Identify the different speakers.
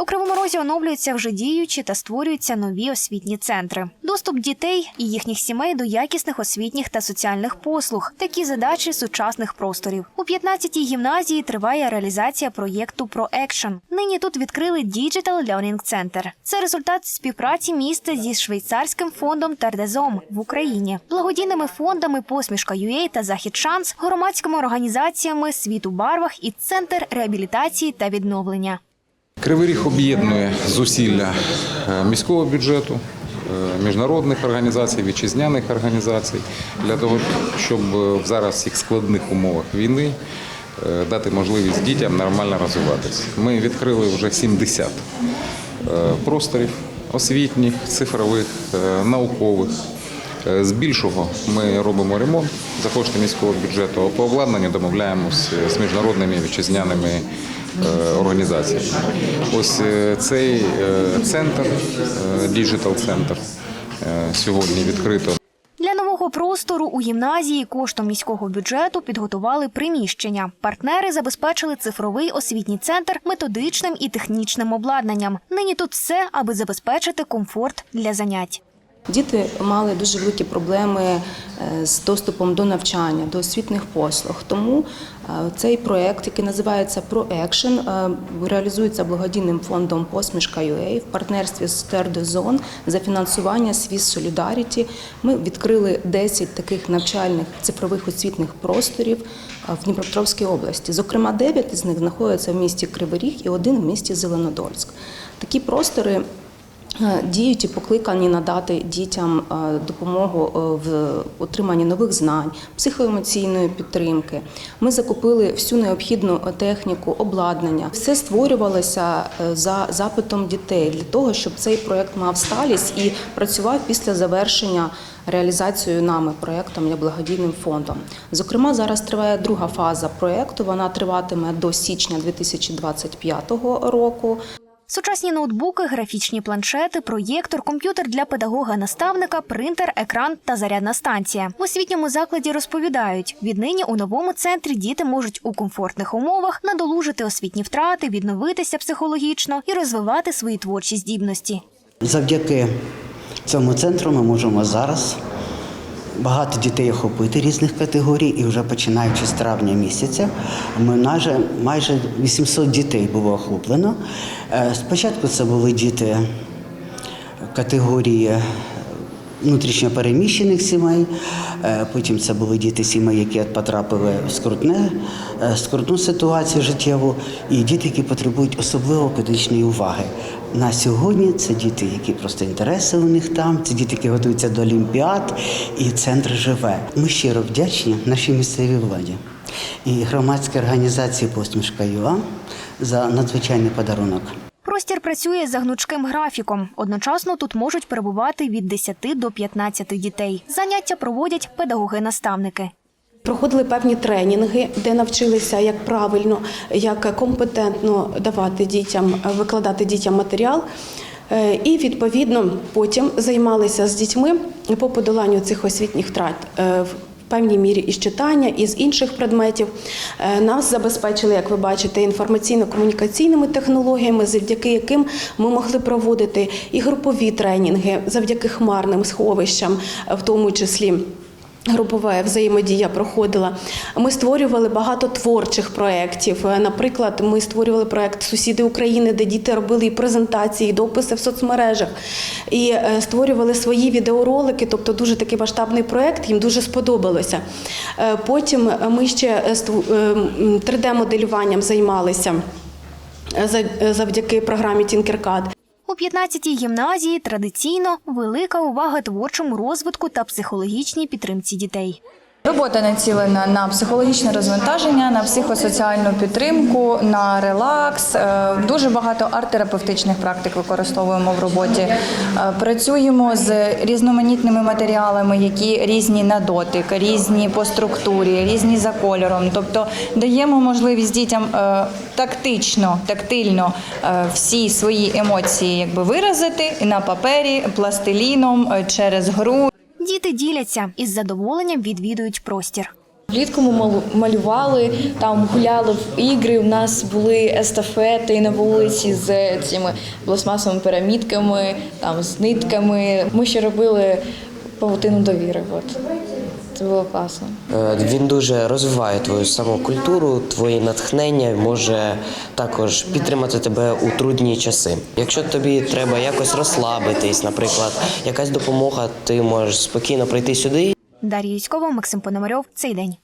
Speaker 1: У Кривому Розі оновлюються вже діючі та створюються нові освітні центри. Доступ дітей і їхніх сімей до якісних освітніх та соціальних послуг. Такі задачі сучасних просторів. У 15-й гімназії триває реалізація проєкту ProAction. Нині тут відкрили Digital Learning Center. Це результат співпраці міста зі швейцарським фондом Тардезом в Україні, благодійними фондами Посмішка UA та Захід Шанс, громадськими організаціями Світ у барвах і Центр реабілітації та відновлення.
Speaker 2: Кривий Ріг об'єднує зусилля е, міського бюджету, е, міжнародних організацій, вітчизняних організацій для того, щоб е, в зараз цих складних умовах війни дати можливість дітям нормально розвиватися. Ми відкрили вже 70 е, просторів освітніх, цифрових, наукових. Е, З більшого ми робимо ремонт за кошти міського бюджету, по обладнанню домовляємося з міжнародними вітчизняними е, організаціями. Ось е, цей е, центр, діджитал центр, сьогодні відкрито
Speaker 1: Для нового простору у гімназії коштом міського бюджету підготували приміщення. Партнери забезпечили цифровий освітній центр методичним і технічним обладнанням. Нині тут все, аби забезпечити комфорт для занять.
Speaker 3: Діти мали дуже великі проблеми е, з доступом до навчання, до освітніх послуг. Тому е, цей проект, який називається ProAction, е, реалізується благодійним фондом Посмішка в партнерстві з Тердозон за фінансування Swiss Solidarity. Ми відкрили 10 таких навчальних цифрових освітних просторів в Дніпропетровській області. Зокрема, 9 з них знаходяться в місті Кривий Ріг і один в місті Зеленодольськ. Такі простори. Е, Діють і покликані надати дітям е, допомогу е, в отриманні нових знань, психоемоційної підтримки. Ми закупили всю необхідну техніку, обладнання. Все створювалося за запитом дітей для того, щоб цей проект мав сталість і працював після завершення реалізацією нами проектом як благодійним фондом. Зокрема, зараз триває друга фаза проекту. Вона триватиме до січня 2025 року.
Speaker 1: Сучасні ноутбуки, графічні планшети, проєктор, комп'ютер для педагога-наставника, принтер, екран та зарядна станція. В освітньому закладі розповідають, віднині у новому центрі діти можуть у комфортних умовах надолужити освітні втрати, відновитися психологічно і розвивати свої творчі здібності.
Speaker 4: Завдяки цьому центру ми можемо зараз багато дітей охопити різних категорій, і вже починаючи з травня місяця, ми майже, майже 800 дітей було охоплено. Е, Спочатку це були діти категорії внутрішньо переміщених сімей, е, потім це були діти сімей, які потрапили в скрутне, е, скрутну ситуацію життєву, і діти, які потребують особливо педагогічної уваги. На сьогодні це діти, які просто інтереси у них там, це діти, які готуються до олімпіад, і центр живе. Ми щиро вдячні нашій місцевій владі і громадській організації Посмішка ЮА за надзвичайний подарунок.
Speaker 1: Простір працює за гнучким графіком. Одночасно тут можуть перебувати від 10 до 15 дітей. Заняття проводять педагоги-наставники.
Speaker 5: Проходили певні тренінги, де навчилися, як правильно, як компетентно давати дітям, викладати дітям матеріал. Е, І відповідно потім займалися з дітьми по подоланню цих освітніх втрат. е, в певній мірі із читання, із інших предметів. Е, Нас забезпечили, як ви бачите, інформаційно-комунікаційними технологіями, завдяки яким ми могли проводити і групові тренінги, завдяки хмарним сховищам, в тому числі. Групова взаємодія проходила. Ми створювали багато творчих проєктів. Е, Наприклад, ми створювали проєкт Сусіди України, де діти робили і презентації, і дописи в соцмережах, і е, створювали свої відеоролики, тобто дуже такий масштабний проєкт, їм дуже сподобалося. Е, Потім ми ще е, ству- е, м, 3D-моделюванням займалися за- завдяки програмі Tinkercad.
Speaker 1: У 15-й гімназії традиційно велика увага творчому розвитку та психологічній підтримці дітей.
Speaker 6: Робота націлена на психологічне розвантаження, на психосоціальну підтримку, на релакс. Е, Дуже багато арт-терапевтичних практик використовуємо в роботі. Е, Працюємо з різноманітними матеріалами, які різні на дотик, різні по структурі, різні за кольором. Тобто даємо можливість дітям е, тактично, тактильно всі свої емоції якби виразити на папері, пластиліном, через гру.
Speaker 1: Діти діляться із задоволенням відвідують простір.
Speaker 7: Влітку ми малювали, там гуляли в ігри. У нас були естафети на вулиці з цими пластмасовими пірамідками, там з нитками. Ми ще робили павутину довіри. От. Це було класно.
Speaker 8: Е, Він дуже розвиває твою самокультуру, твої натхнення, може також підтримати тебе у трудні часи. Якщо тобі треба якось розслабитись, наприклад, якась допомога, ти можеш спокійно прийти сюди
Speaker 1: Дар'я Юськова, Максим Пономарьов. Цей день.